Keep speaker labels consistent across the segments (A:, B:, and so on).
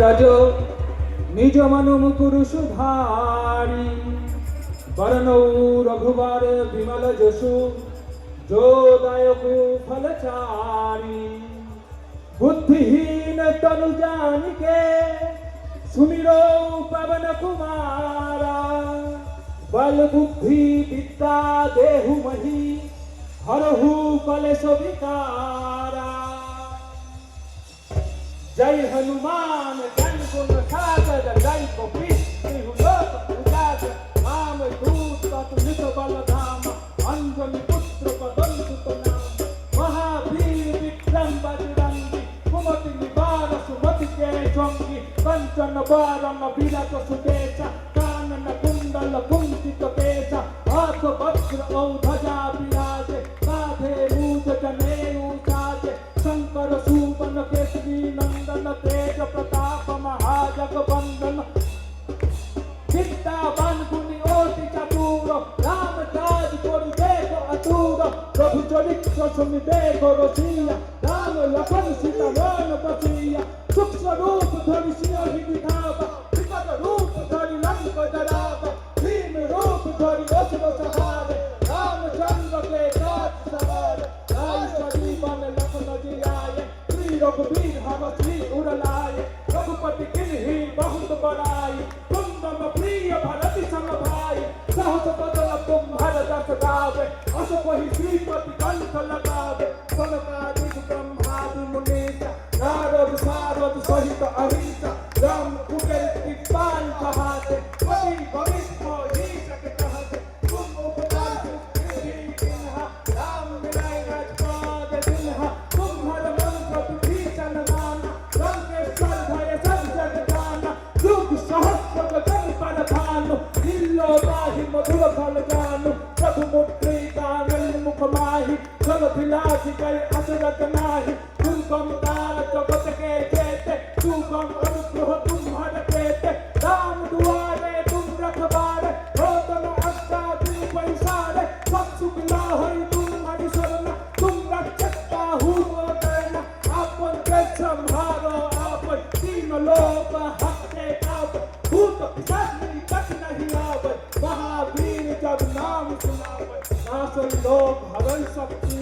A: রজ নিজ মনুমুকুরুষু ধারি বরণৌ রঘুবার বিমল যশু যোদায়কু ফলচারি বুদ্ধিহীন তনু জানিকে সুমিরো পবন কুমারা বল বুদ্ধি বিদ্যা দেহু মহি হরহু কলেশ বিকারা जय हनुमान जन गुण सागर जय कपी हुलत प्रकाश नाम दूत तत्वित बल धाम अंजलि पुत्र पदम सुत नाम महावीर विक्रम बजरंगी कुमति निवार सुमति के चंगी कंचन बारम बिरत सुदेश कानन कुंडल कुंचित पेश हाथ वज्र औध Sutralitza Samidego Rosia, Dano la Pansita Rana Patia, Suksa Rupa Tarisia Higitaba, Pikada Rupa Tari Lanka Daraba, Pima Rupa Tari Vasava Sahara, Rama Chandra Kedat Sahara, Rai Sadivana Lakana Jiraya, Sri Raghubir Hamasri Uralaya, Raghupati Kinhi Bahut Barai, Kundam Priya Bharati Samabhai, Sahasa Padala Kumbhara Dasagave, Sasa kwa hivi patikani talabab talabab विलास कर असरत नाही तुम तार जगत के जेते तुम अनुग्रह तुम हर केते राम दुआरे तुम रखबारे लोभ हरण शक्ति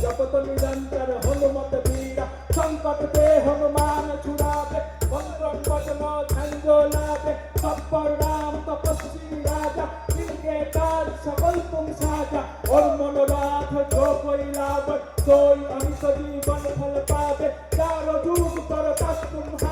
A: जपत निरंतर हनुमत वीर संकट पे हनुमान छुड़ावे मंत्र पदन झंझो लावे सब पर राम तपस्वी राजा इनके काज सबल तुम साजा और मनोराथ जो कोई लावत कोई अंश जीवन फल पावे चारो जुग पर तक तुम